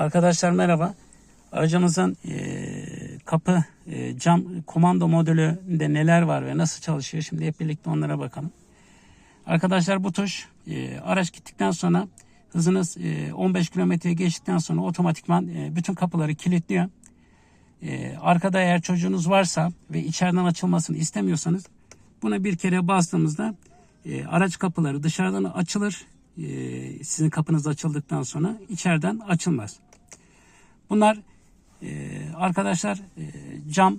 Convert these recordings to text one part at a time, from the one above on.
Arkadaşlar merhaba. Aracımızın e, kapı e, cam komando modülünde neler var ve nasıl çalışıyor şimdi hep birlikte onlara bakalım. Arkadaşlar bu tuş e, araç gittikten sonra hızınız e, 15 kilometreye geçtikten sonra otomatikman e, bütün kapıları kilitliyor. E, arkada eğer çocuğunuz varsa ve içeriden açılmasını istemiyorsanız buna bir kere bastığımızda e, araç kapıları dışarıdan açılır. E, sizin kapınız açıldıktan sonra içeriden açılmaz. Bunlar e, arkadaşlar e, cam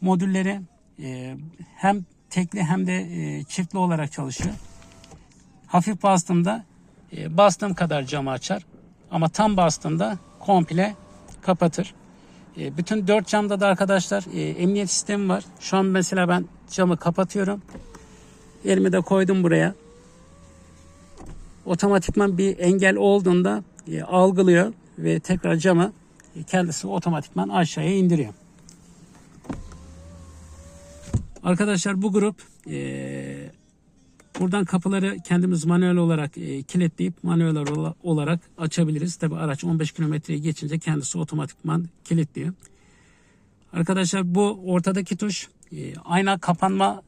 modülleri e, hem tekli hem de e, çiftli olarak çalışıyor. Hafif bastığımda e, bastığım kadar camı açar ama tam bastığımda komple kapatır. E, bütün dört camda da arkadaşlar e, emniyet sistemi var. Şu an mesela ben camı kapatıyorum. Elimi de koydum buraya. Otomatikman bir engel olduğunda e, algılıyor ve tekrar camı kendisi otomatikman aşağıya indiriyor. Arkadaşlar bu grup e, buradan kapıları kendimiz manuel olarak e, kilitleyip manuel ola- olarak açabiliriz. Tabi araç 15 kilometreyi geçince kendisi otomatikman kilitliyor. Arkadaşlar bu ortadaki tuş e, ayna kapanma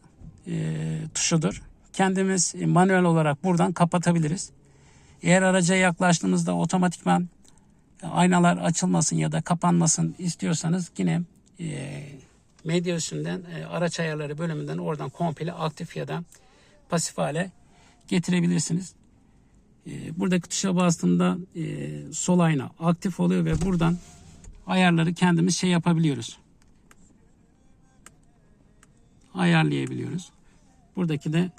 e, tuşudur. Kendimiz e, manuel olarak buradan kapatabiliriz. Eğer araca yaklaştığımızda otomatikman aynalar açılmasın ya da kapanmasın istiyorsanız yine e, medya üstünden e, araç ayarları bölümünden oradan komple aktif ya da pasif hale getirebilirsiniz. E, buradaki tuşa bastığımda e, sol ayna aktif oluyor ve buradan ayarları kendimiz şey yapabiliyoruz. Ayarlayabiliyoruz. Buradaki de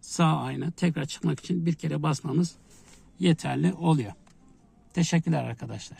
sağ ayna tekrar çıkmak için bir kere basmamız yeterli oluyor. Teşekkürler arkadaşlar.